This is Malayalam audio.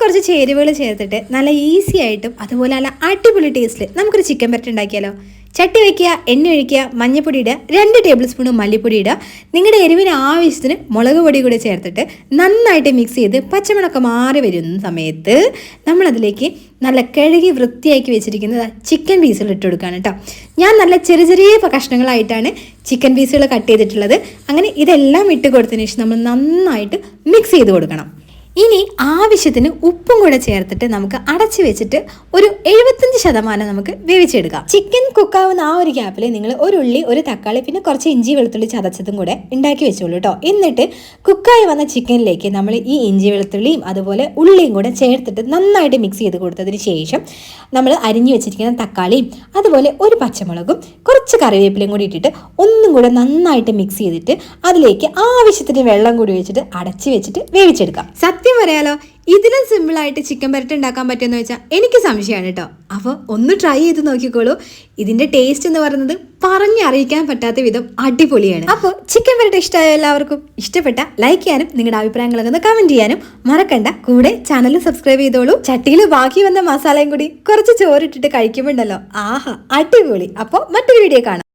കുറച്ച് ചേരുവകൾ ചേർത്തിട്ട് നല്ല ഈസി ആയിട്ടും അതുപോലെ നല്ല അടിപൊളി ടേസ്റ്റിൽ നമുക്കൊരു ചിക്കൻ പരട്ട് ഉണ്ടാക്കിയാലോ. ചട്ടി വയ്ക്കുക എണ്ണ ഒഴിക്കുക മഞ്ഞപ്പൊടി ഇടുക രണ്ട് ടേബിൾ സ്പൂൺ മല്ലിപ്പൊടി ഇടുക. നിങ്ങളുടെ എരിവിന് ആവശ്യത്തിന് മുളക് പൊടി കൂടി ചേർത്തിട്ട് നന്നായിട്ട് മിക്സ് ചെയ്ത് പച്ചമുളക് മാറി വരുന്ന സമയത്ത് നമ്മളതിലേക്ക് നല്ല കഴുകി വൃത്തിയാക്കി വെച്ചിരിക്കുന്നത് ചിക്കൻ പീസുകൾ ഇട്ട് കൊടുക്കുകയാണ് കേട്ടോ. ഞാൻ നല്ല ചെറിയ ചെറിയ കഷ്ണങ്ങളായിട്ടാണ് ചിക്കൻ പീസുകൾ കട്ട് ചെയ്തിട്ടുള്ളത്. അങ്ങനെ ഇതെല്ലാം ഇട്ട് കൊടുത്തതിന് ശേഷം നമ്മൾ നന്നായിട്ട് മിക്സ് ചെയ്ത് കൊടുക്കണം. ഇനി ആവശ്യത്തിന് ഉപ്പും കൂടെ ചേർത്തിട്ട് നമുക്ക് അടച്ചു വെച്ചിട്ട് ഒരു എഴുപത്തഞ്ച് ശതമാനം നമുക്ക് വേവിച്ചെടുക്കാം. ചിക്കൻ കുക്കാവുന്ന ആ ഒരു ഗ്യാപ്പിൽ നിങ്ങൾ ഒരു ഉള്ളി ഒരു തക്കാളി പിന്നെ കുറച്ച് ഇഞ്ചി വെളുത്തുള്ളി ചതച്ചതും കൂടെ ഉണ്ടാക്കി വെച്ചോളൂ കേട്ടോ എന്നിട്ട് കുക്കായി വന്ന ചിക്കനിലേക്ക് നമ്മൾ ഈ ഇഞ്ചി വെളുത്തുള്ളിയും അതുപോലെ ഉള്ളിയും കൂടെ ചേർത്തിട്ട് നന്നായിട്ട് മിക്സ് ചെയ്ത് കൊടുത്തതിന് ശേഷം നമ്മൾ അരിഞ്ഞു വെച്ചിരിക്കുന്ന തക്കാളിയും അതുപോലെ ഒരു പച്ചമുളകും കുറച്ച് കറിവേപ്പിലയും കൂടി ഇട്ടിട്ട് ഒന്നും കൂടെ നന്നായിട്ട് മിക്സ് ചെയ്തിട്ട് അതിലേക്ക് ആവശ്യത്തിന് വെള്ളം കൂടി വെച്ചിട്ട് അടച്ചു വെച്ചിട്ട് വേവിച്ചെടുക്കാം. സത്യം പറയാലോ ഇതിലും സിമ്പിളായിട്ട് ചിക്കൻ പരട്ട് ഉണ്ടാക്കാൻ പറ്റുമെന്ന് വെച്ചാൽ എനിക്ക് സംശയമാണ് കേട്ടോ. അപ്പോൾ ഒന്ന് ട്രൈ ചെയ്ത് നോക്കിക്കോളൂ. ഇതിന്റെ ടേസ്റ്റ് എന്ന് പറയുന്നത് പറഞ്ഞറിയിക്കാൻ പറ്റാത്ത വിധം അടിപൊളിയാണ്. അപ്പോൾ ചിക്കൻ പരട്ട് ഇഷ്ടമായ എല്ലാവർക്കും? ഇഷ്ടപ്പെട്ട ലൈക്ക് ചെയ്യാനും നിങ്ങളുടെ അഭിപ്രായങ്ങളൊക്കെ ഒന്ന് കമന്റ് ചെയ്യാനും മറക്കണ്ട. കൂടെ ചാനൽ സബ്സ്ക്രൈബ് ചെയ്തോളൂ. ചട്ടിയിൽ ബാക്കി വന്ന മസാലയും കൂടി കുറച്ച് ചോറിട്ടിട്ട് കഴിക്കുമ്പോണ്ടല്ലോ. ആഹാ അടിപൊളി. അപ്പോൾ മറ്റൊരു വീഡിയോ കാണാം.